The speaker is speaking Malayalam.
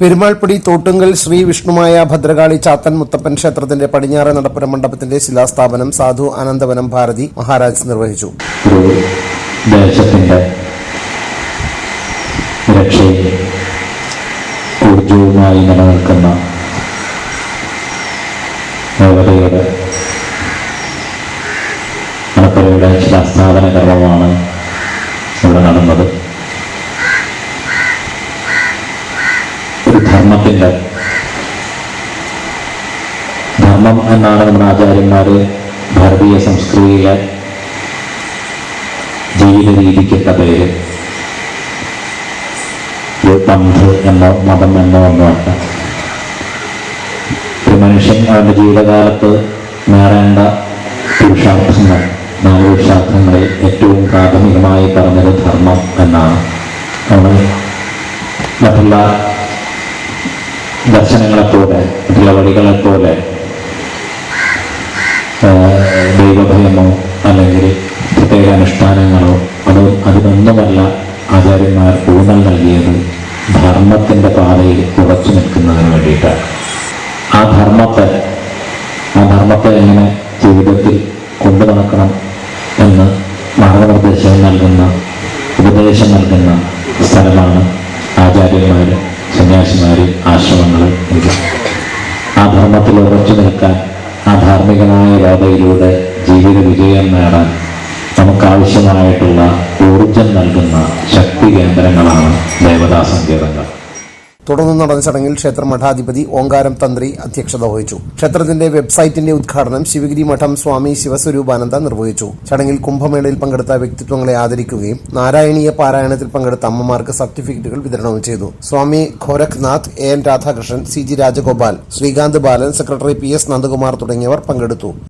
പെരുമാൾപ്പടി തോട്ടുങ്കൽ ശ്രീ വിഷ്ണുമായ ഭദ്രകാളി ചാത്തൻ മുത്തപ്പൻ ക്ഷേത്രത്തിന്റെ പടിഞ്ഞാറ് നടപ്പുര മണ്ഡപത്തിന്റെ ശിലാസ്ഥാപനം സാധു ആനന്ദവനം ഭാരതി മഹാരാജ് നിർവഹിച്ചു. ദേശത്തിന്റെ രക്ഷയെ നിലനിൽക്കുന്ന ശിലാസ്ഥാപന കർമ്മമാണ് ഇവിടെ നടന്നത്. ധർമ്മത്തിന്റെ ധർമ്മം എന്നാണ് നമ്മുടെ ആചാര്യന്മാർ ഭാരതീയ സംസ്കൃതിയിലെ ജീവിത രീതിക്കൊക്കെ പേര്. പന്ത് എന്നോ മതം എന്നോ ഒന്നുമല്ല ഒരു മനുഷ്യൻ അവന്റെ ജീവിതകാലത്ത് നേടേണ്ട പുരുഷാർത്ഥങ്ങൾ നാല് പുരുഷാർത്ഥങ്ങളിൽ ഏറ്റവും പ്രാഥമികമായി പറഞ്ഞത് ധർമ്മം എന്നാണ്. നമ്മൾ മറ്റുള്ള ദർശനങ്ങളെപ്പോലെ മറ്റുള്ള വഴികളെപ്പോലെ പോലെ ദൈവഭയമോ അല്ലെങ്കിൽ പ്രത്യേക അനുഷ്ഠാനങ്ങളോ അത് അതിനൊന്നുമല്ല ആചാര്യന്മാർ ഊന്നൽ നൽകിയത് ധർമ്മത്തിന്റെ പാതയിൽ ഉറച്ചു നിൽക്കുന്നതിന് വേണ്ടിയിട്ടാണ്. ആ ധർമ്മത്തെ ആ ധർമ്മത്തെ എങ്ങനെ ജീവിതത്തിൽ കൊണ്ടു നടക്കണം എന്ന് മാർഗനിർദ്ദേശം നൽകുന്ന ഉപദേശം നൽകുന്ന സ്ഥലമാണ് ആചാര്യന്മാർ. സന്യാസിമാർ ആശ്രമങ്ങൾ ഉണ്ട് ആ ധർമ്മത്തിൽ ഉറച്ചു നിൽക്കാൻ ആ ധാർമ്മികമായ പാതയിലൂടെ ജീവിത വിജയം നേടാൻ നമുക്കാവശ്യമായിട്ടുള്ള ഊർജം നൽകുന്ന ശക്തി കേന്ദ്രങ്ങളാണ് ദേവതാ സങ്കേതങ്ങൾ. തുടർന്ന് നടന്ന ചടങ്ങിൽ ക്ഷേത്ര മഠാധിപതി ഓങ്കാരം തന്ത്രി അധ്യക്ഷത വഹിച്ചു. ക്ഷേത്രത്തിന്റെ വെബ്സൈറ്റിന്റെ ഉദ്ഘാടനം ശിവഗിരി മഠം സ്വാമി ശിവസ്വരൂപാനന്ദ നിർവഹിച്ചു. ചടങ്ങിൽ കുംഭമേളയിൽ പങ്കെടുത്ത വ്യക്തിത്വങ്ങളെ ആദരിക്കുകയും നാരായണീയ പാരായണത്തിൽ പങ്കെടുത്ത അമ്മമാർക്ക് സർട്ടിഫിക്കറ്റുകൾ വിതരണവും ചെയ്തു. Swami Gorakhnath A N Radhakrishnan C G Rajagopal Srikanth Balan secretary P S Nandakumar തുടങ്ങിയവർ പങ്കെടുത്തു.